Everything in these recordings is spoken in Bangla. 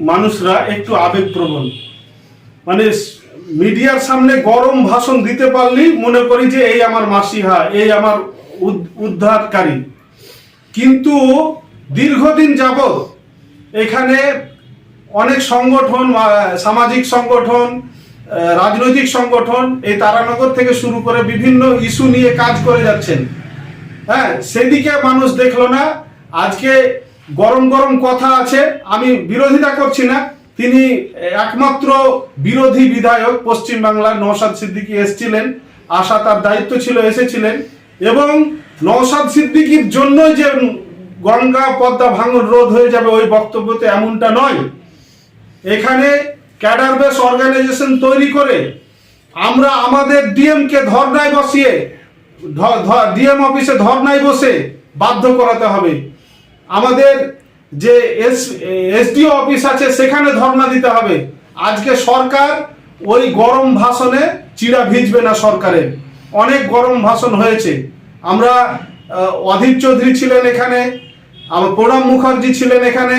মানুষরা একটু আবেগপ্রবণ। মানে মিডিয়ার সামনে গরম ভাষণ দিতে পারলেই মনে করি যে এই আমার মাসিহা, এই আমার উদ- উদ্ধারকারী। কিন্তু দীর্ঘদিন যাবৎ এখানে অনেক সংগঠন সামাজিক সংগঠন রাজনৈতিক সংগঠন এই তারানগর থেকে শুরু করে বিভিন্ন ইস্যু নিয়ে কাজ করে যাচ্ছেন। হ্যাঁ সেদিকে মানুষ দেখল না। আজকে গরম গরম কথা আছে, আমি বিরোধিতা করছি না। তিনি একমাত্র বিরোধী বিধায়ক পশ্চিম বাংলার নওশাদ সিদ্দিকী এসেছিলেন, আশা তার দায়িত্ব ছিল, এসেছিলেন। এবং নওশাদ সিদ্দিকীর জন্য যে গঙ্গা পদ্মা ভাঙন রোধ হয়ে যাবে ওই বক্তব্যতে এমনটা নয়। এখানে ক্যাডার বেস অর্গানাইজেশন তৈরি করে আমরা আমাদের ডিএম কে ধর্নায় বসিয়ে ডিএম অফিসে ধর্নায় বসে বাধ্য করাতে হবে। আমাদের যে এস, এসডিও অফিস আছে, সেখানে ধর্ণা দিতে হবে। আজকে সরকার ওই গরম ভাষণে চিড়া ভিজবে না সরকারের। অনেক গরম ভাষণ হয়েছে। আমরা অধীর চৌধুরী ছিলেন এখানে আমার প্রণব মুখার্জি ছিলেন এখানে।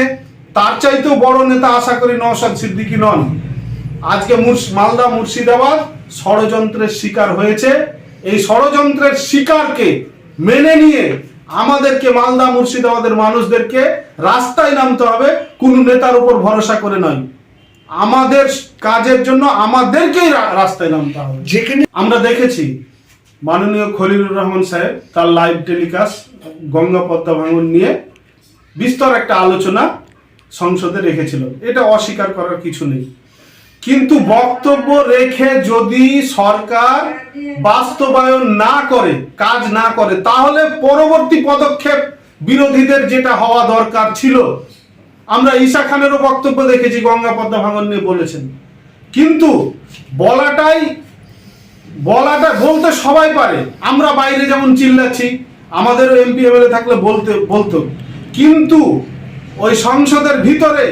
তার চাইতেও বড় নেতা আশা করি নওশাদ সিদ্দিকী নন। আজকে মালদা, মুর্শিদাবাদ ষড়যন্ত্রের শিকার হয়েছে। এই ষড়যন্ত্রের শিকারকে মেনে নিয়ে আমাদেরকে মালদা মুর্শিদাবাদের মানুষদেরকে রাস্তায় নামতে হবে কোন নেতার উপর ভরসা করে নয়। আমাদের কাজের জন্য আমাদেরকেই রাস্তায় নামতে হবে। যেখানে আমরা দেখেছি মাননীয় খলিলুর রহমান সাহেব তার লাইভ টেলিকাস্ট গঙ্গা পদ্মা ভাঙন নিয়ে বিস্তর একটা আলোচনা সংসদে রেখেছিল। এটা অস্বীকার করার কিছু নেই। কিন্তু বক্তব্য রেখে যদি সরকার বাস্তবায়ন না করে, কাজ না করে, তাহলে পরবর্তী পদক্ষেপ বিরোধীদের যেটা হওয়া দরকার ছিল। আমরা ঈশা খানেরও বক্তব্য দেখেছি, গঙ্গা ভাঙন নিয়ে বলেছেন। কিন্তু বলাটাই, বলাটা বলতে সবাই পারে। আমরা বাইরে যেমন চিল্লাচ্ছি, আমাদেরও এমপি এমএলএ থাকলে বলতে, বলতো। কিন্তু ওই সংসদের ভিতরে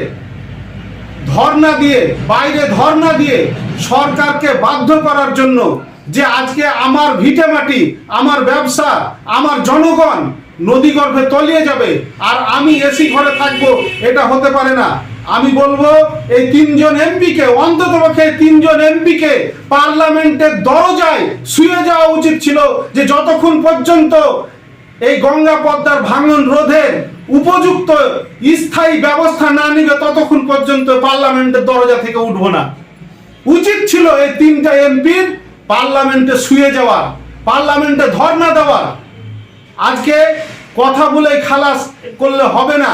ধর্ণা দিয়ে, বাইরে ধর্ণা দিয়ে সরকারকে বাধ্য করার জন্য যে আজকে আমার ভিটে মাটি, আমার ব্যবসা, আমার জনগণ নদী গর্ভে তলিয়ে যাবে আর আমি এসি ঘরে থাকব, এটা হতে পারে না। আমি বলব, এই তিনজন এমপিকে, অন্তত পক্ষে তিনজন এমপিকে পার্লামেন্টের দরজায় শুয়ে যাওয়া উচিত ছিল যে যতক্ষণ পর্যন্ত এই গঙ্গা পদ্মার ভাঙন রোধের উপযুক্ত স্থায়ী ব্যবস্থা না নিবে ততক্ষণ পর্যন্ত পার্লামেন্টের দরজা থেকে উঠবো না। উচিত ছিল এই তিনটা এমপির পার্লামেন্টে শুয়ে যাওয়া, পার্লামেন্টে ধর্ণা দেওয়া। আজকে কথা বলে খালাস করলে হবে না।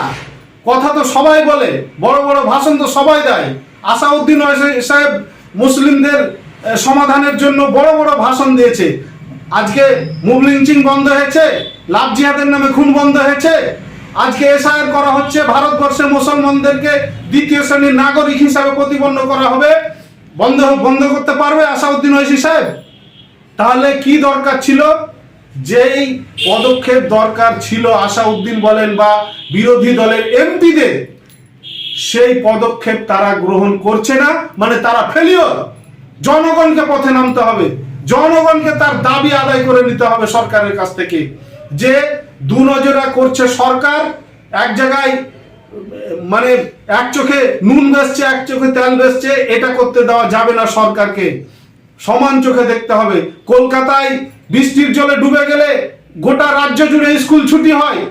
কথা তো সবাই বলে, বড় বড় ভাষণ তো সবাই দেয়। আসাউদ্দিন সাহেব মুসলিমদের সমাধানের জন্য বড় বড় ভাষণ দিয়েছে। আজকে মুভ লিঞ্চিং বন্ধ হয়েছে লাভ জিহাদের নামে খুন বন্ধ হয়েছে। আজকে এসআইআর করা হচ্ছে ভারতবর্ষের মুসলমানদেরকে দ্বিতীয় শ্রেণির নাগরিক হিসাবে প্রতিপন্ন করা হবে। বন্ধ বন্ধ করতে পারবে আসাউদ্দিন ওয়াইসি সাহেব? তাহলে কি দরকার ছিল? যেই পদক্ষেপ দরকার ছিল আশাউদ্দিন বলেন বা বিরোধী দলের এমপিদের, সেই পদক্ষেপ তারা গ্রহণ করছে না মানে তারা ফেলিওর জনগণকে পথে নামতে হবে। জনগণকে তার দাবি আদায় করে নিতে হবে সরকারের কাছ থেকে যে দু নজরা করছে সরকার, এক জায়গায় মানে এক চোখে নুন বেসছে এক চোখে তেল বেসছে এটা করতে দেওয়া যাবে না সরকারকে। সমান চোখে দেখতে হবে। কলকাতায় বৃষ্টির জলে ডুবে গেলে গোটা রাজ্য জুড়ে স্কুল ছুটি হয়।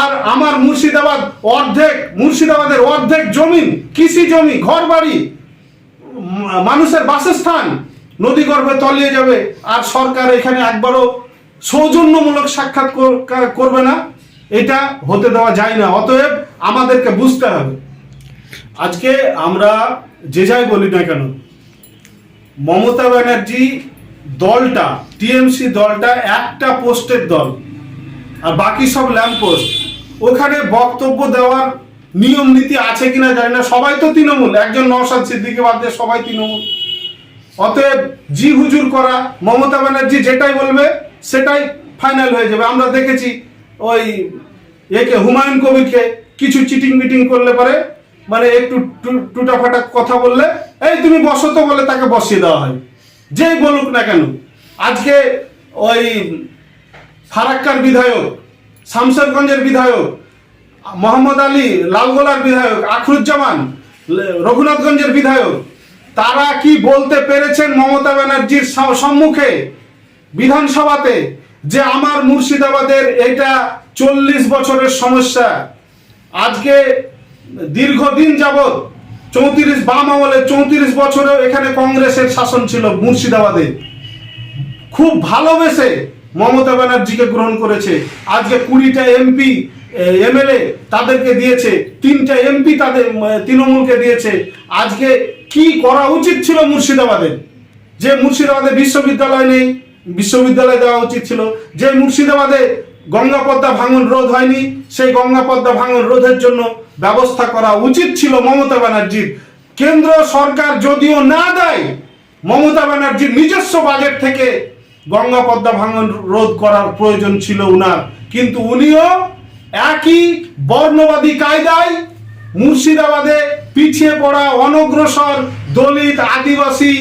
আর আমার মুর্শিদাবাদ অর্ধেক, মুর্শিদাবাদের অর্ধেক জমি, কৃষি জমি ঘর বাড়ি মানুষের বাসস্থান নদী গর্ভে তলিয়ে যাবে। আর সরকার এখানে একবারও সৌজন্যমূলক সাক্ষাৎ করবে না। এটা হতে দেওয়া যায় না। অতএব আমাদেরকে বুঝতে হবে। আজকে আমরা যে যাই বলি না কেন, মমতা ব্যানার্জি দলটা, টিএমসি দলটা একটা পোস্টের দল, আর বাকি সব ল্যাম্প পোস্ট। ওখানে বক্তব্য দেওয়ার নিয়ম নীতি আছে কিনা জানি না। সবাই তো তৃণমূল। একজন নওশাদ সিদ্দিকে বাদ দিয়ে সবাই তৃণমূল। অতএব জি হুজুর করা, মমতা ব্যানার্জি যেটাই বলবে সেটাই ফাইনাল হয়ে যাবে। আমরা দেখেছি ওই একে হুমায়ুন কবিরকে কিছু চিটিং মিটিং করলে পরে মানে একটু টু- টুটাফাটা কথা বললে, এই তুমি বসো তো বলে তাকে বসিয়ে দেওয়া হয়। যেই বলুক না কেন, আজকে ওই ফারাক্কার বিধায়ক শামশেরগঞ্জের বিধায়ক, মোহাম্মদ আলী লালগোলার বিধায়ক, আখরুজ্জামান রঘুনাথগঞ্জের বিধায়ক, তারা কি বলতে পেরেছেন মমতা ব্যানার্জির সম্মুখে? বিধানসভাতে যে আমার মুর্শিদাবাদের এটা চল্লিশ বছরের সমস্যা। আজকে দীর্ঘদিন যাবৎ চৌত্রিশ, বাম আমলে চৌত্রিশ বছরেও এখানে কংগ্রেসের শাসন ছিল মুর্শিদাবাদে। খুব ভালোবেসে মমতা ব্যানার্জিকে গ্রহণ করেছে। আজকে কুড়িটা এমপি এমএলএ তাদেরকে দিয়েছে, তিনটা এমপি তাদের তৃণমূলকে দিয়েছে। আজকে কি করা উচিত ছিল মুর্শিদাবাদের যে মুর্শিদাবাদে বিশ্ববিদ্যালয় নেই বিশ্ববিদ্যালয় দেওয়া উচিত ছিল। যে মুর্শিদাবাদে গঙ্গা পদ্মা ভাঙন রোধ হয়নি, সেই গঙ্গা পদ্মা ভাঙন রোধের জন্য ব্যবস্থা করা উচিত ছিল মমতা ব্যানার্জির। কেন্দ্র সরকার যদিও না দেয়, মমতা ব্যানার্জির নিজস্ব বাজেট থেকে গঙ্গা পদ্মা ভাঙন রোধ করার প্রয়োজন ছিল উনার। কিন্তু উনিও একই বর্ণবাদী কায়দায় মুর্শিদাবাদে পিছিয়ে পড়া অনগ্রসর দলিত আদিবাসী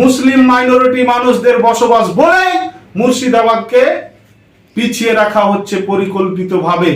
মুসলিম মাইনরিটি মানুষদের বসবাস বলেই মুর্শিদাবাদকে পিছিয়ে রাখা হচ্ছে পরিকল্পিতভাবে।